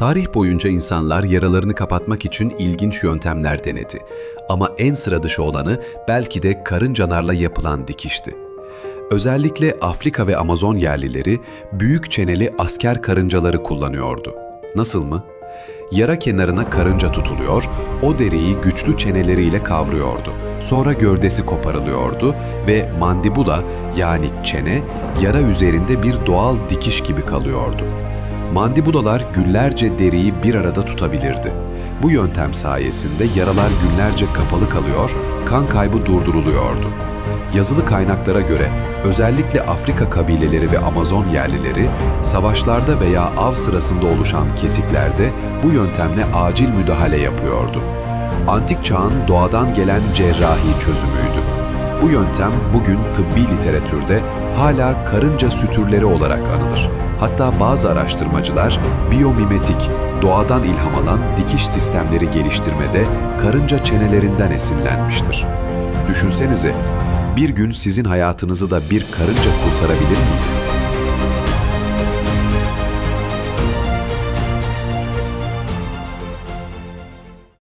Tarih boyunca insanlar yaralarını kapatmak için ilginç yöntemler denedi. Ama en sıra dışı olanı belki de karıncalarla yapılan dikişti. Özellikle Afrika ve Amazon yerlileri büyük çeneli asker karıncaları kullanıyordu. Nasıl mı? Yara kenarına karınca tutuluyor, o deriyi güçlü çeneleriyle kavruyordu. Sonra gövdesi koparılıyordu ve mandibula yani çene yara üzerinde bir doğal dikiş gibi kalıyordu. Mandibulalar günlerce deriyi bir arada tutabilirdi. Bu yöntem sayesinde yaralar günlerce kapalı kalıyor, kan kaybı durduruluyordu. Yazılı kaynaklara göre özellikle Afrika kabileleri ve Amazon yerlileri savaşlarda veya av sırasında oluşan kesiklerde bu yöntemle acil müdahale yapıyordu. Antik çağın doğadan gelen cerrahi çözümüydü. Bu yöntem bugün tıbbi literatürde hala karınca sütürleri olarak anılır. Hatta bazı araştırmacılar biyomimetik, doğadan ilham alan dikiş sistemleri geliştirmede karınca çenelerinden esinlenmiştir. Düşünsenize, bir gün sizin hayatınızı da bir karınca kurtarabilir miydi?